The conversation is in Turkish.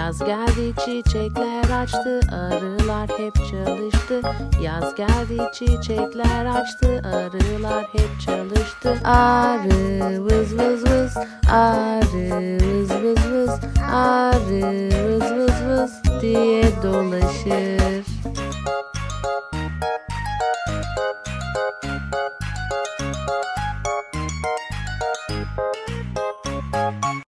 Yaz geldi çiçekler açtı arılar hep çalıştı. Yaz geldi çiçekler açtı arılar hep çalıştı. Arı vız vız vız. Arı vız vız vız. Arı vız vız vız diye dolaşır